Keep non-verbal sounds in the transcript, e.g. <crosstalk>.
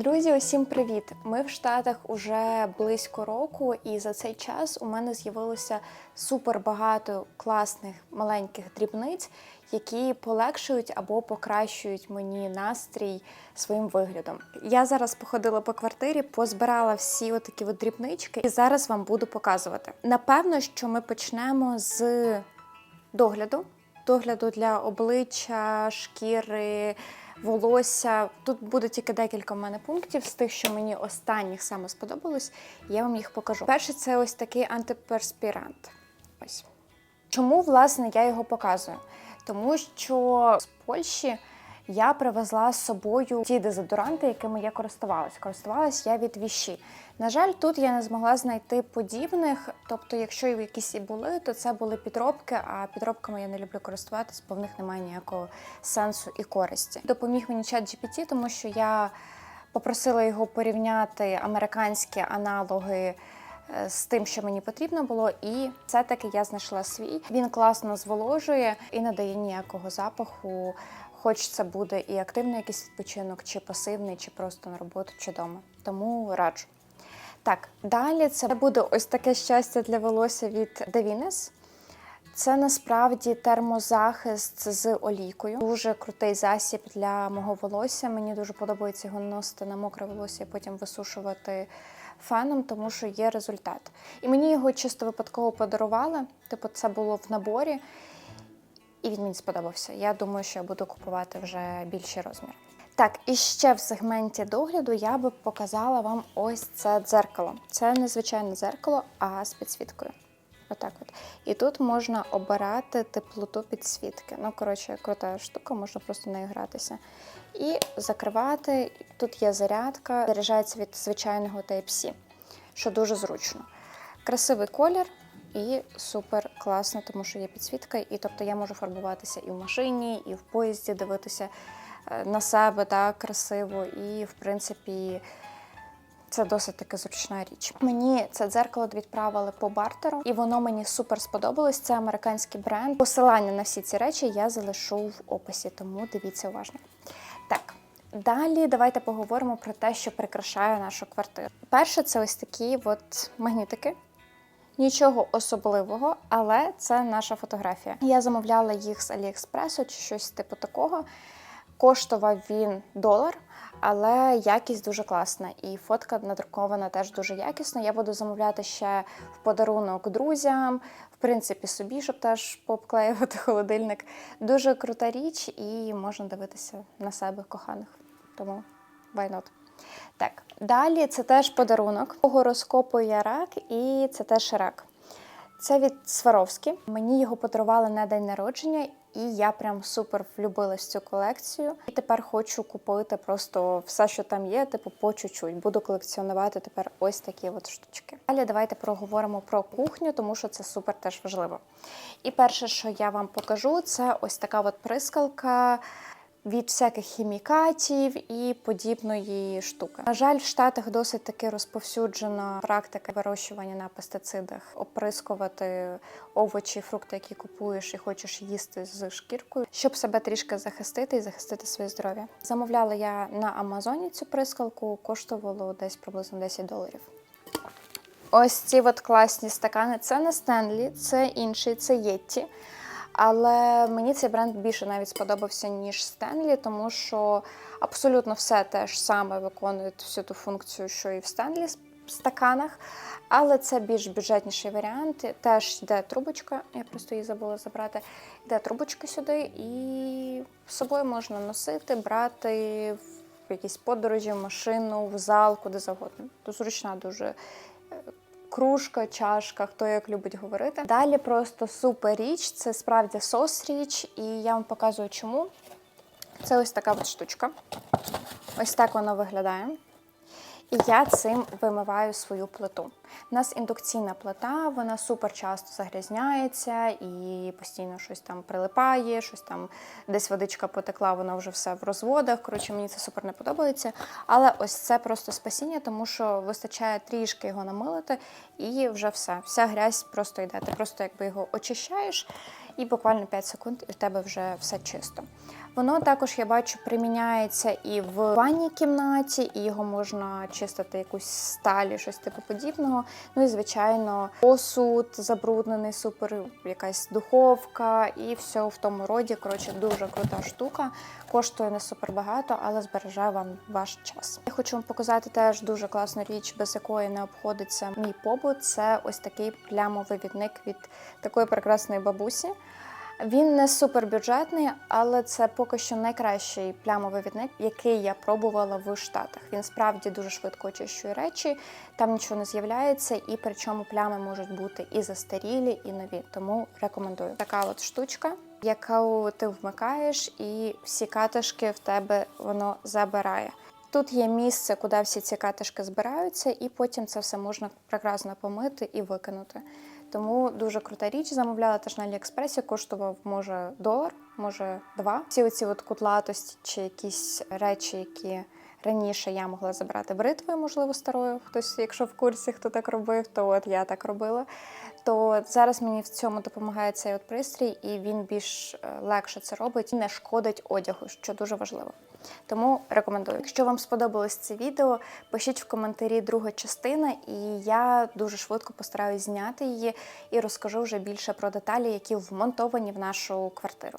Друзі, усім привіт! Ми в Штатах уже близько року, і за цей час у мене з'явилося супер багато класних маленьких дрібниць, які полегшують або покращують мені настрій своїм виглядом. Я зараз походила по квартирі, позбирала всі отакі от дрібнички, і зараз вам буду показувати. Напевно, що ми почнемо з догляду. Догляду для обличчя, шкіри, волосся. Тут буде тільки декілька в мене пунктів з тих, що мені останніх саме сподобалось. Я вам їх покажу. Перше, це ось такий антиперспірант. Ось. Чому, власне, я його показую? Тому що з Польщі я привезла з собою ті дезодоранти, якими я користувалась. Користувалась я від віші. На жаль, тут я не змогла знайти подібних. Тобто, якщо якісь і були, то це були підробки, а підробками я не люблю користуватись, бо в них немає ніякого сенсу і користі. Допоміг мені чат GPT, тому що я попросила його порівняти американські аналоги е, з тим, що мені потрібно було, і все-таки я знайшла свій. Він класно зволожує і не дає ніякого запаху. Хоч це буде і активний якийсь відпочинок, чи пасивний, чи просто на роботу, чи вдома. Тому раджу. Так, далі це буде ось таке щастя для волосся від Davines. Це насправді термозахист з олійкою. Дуже крутий засіб для мого волосся. Мені дуже подобається його наносити на мокре волосся і потім висушувати феном, тому що є результат. І мені його чисто випадково подарували. Типу, це було в наборі, і він мені сподобався. Я думаю, що я буду купувати вже більші розміри. Так, і ще в сегменті догляду я би показала вам ось це дзеркало. Це не звичайне дзеркало, а з підсвіткою. Отак от. І тут можна обирати теплоту підсвітки. Ну, коротше, крута штука, можна просто нею гратися. І закривати. Тут є зарядка, заряджається від звичайного Type-C, що дуже зручно. Красивий колір і супер класно, тому що є підсвітка. І тобто я можу фарбуватися і в машині, і в поїзді, дивитися е, на себе так красиво. І, в принципі, це досить таки зручна річ. Мені це дзеркало відправили по бартеру, і воно мені супер сподобалось. Це американський бренд. Посилання на всі ці речі я залишу в описі, тому дивіться уважно. Так. Далі давайте поговоримо про те, що прикрашає нашу квартиру. Перше, це ось такі от магнітики. Нічого особливого, але це наша фотографія. Я замовляла їх з Аліекспресу чи щось типу такого. Коштував він долар, але якість дуже класна. І фотка надрукована теж дуже якісно. Я буду замовляти ще в подарунок друзям, в принципі, собі, щоб теж пообклеювати <laughs> холодильник. Дуже крута річ, і можна дивитися на себе коханих. Тому why not? Так, далі це теж подарунок. Гороскопу я рак, і це теж рак. Це від Сваровські. Мені його подарували на день народження, і я прям супер влюбилась цю колекцію. І тепер хочу купити просто все, що там є, типу по чуть-чуть. Буду колекціонувати тепер ось такі от штучки. Далі давайте проговоримо про кухню, тому що це супер теж важливо. І перше, що я вам покажу, це ось така от прискалка від всяких хімікатів і подібної штуки. На жаль, в Штатах досить таки розповсюджена практика вирощування на пестицидах, оприскувати овочі, фрукти, які купуєш і хочеш їсти з шкіркою, щоб себе трішки захистити і захистити своє здоров'я. Замовляла я на Амазоні цю прискалку, коштувало десь приблизно 10 доларів. Ось ці от класні стакани. Це не Стенлі, це інший, це Єтті. Але мені цей бренд більше навіть сподобався, ніж Стенлі, тому що абсолютно все те ж саме виконує всю ту функцію, що і в Стенлі стаканах. Але це більш бюджетніший варіант. Теж йде трубочка, я просто її забула забрати. Йде трубочка сюди, і з собою можна носити, брати в якісь подорожі, в машину, в зал, куди завгодно. Зручна дуже кружка, чашка, хто як любить говорити. Далі просто супер річ, це справді сос річ, і я вам показую чому. Це ось така от штучка. Ось так вона виглядає. І я цим вимиваю свою плиту. У нас індукційна плита, вона супер часто загрязняється і постійно щось там прилипає, щось там десь водичка потекла, вона вже все в розводах. Коротше, мені це супер не подобається. Але ось це просто спасіння, тому що вистачає трішки його намилити, і вже все. Вся грязь просто йде. Ти просто якби його очищаєш, і буквально 5 секунд, і в тебе вже все чисто. Воно також, я бачу, приміняється і в ванній кімнаті, і його можна чистити якусь сталі, щось типу подібного. Ну і звичайно, посуд забруднений, супер, якась духовка і все в тому роді. Коротше, дуже крута штука. Коштує не супер багато, але збереже вам ваш час. Я хочу вам показати теж дуже класну річ, без якої не обходиться мій побут. Це ось такий плямовивідник від такої прекрасної бабусі. Він не супербюджетний, але це поки що найкращий плямовивідник, який я пробувала в Штатах. Він справді дуже швидко очищує речі, там нічого не з'являється, і причому плями можуть бути і застарілі, і нові. Тому рекомендую. Така от штучка, яку ти вмикаєш, і всі катишки в тебе воно забирає. Тут є місце, куди всі ці катишки збираються, і потім це все можна прекрасно помити і викинути. Тому дуже крута річ. Замовляла теж на Аліекспресі, коштував може долар, може два. Всі оці от кутлатості чи якісь речі, які раніше я могла забрати бритвою, можливо, старою. Хтось, якщо в курсі, хто так робив, то от я так робила. То зараз мені в цьому допомагає цей от пристрій, і він більш е, легше це робить і не шкодить одягу, що дуже важливо. Тому рекомендую. Якщо вам сподобалось це відео, пишіть в коментарі друга частина, і я дуже швидко постараюсь зняти її і розкажу вже більше про деталі, які вмонтовані в нашу квартиру.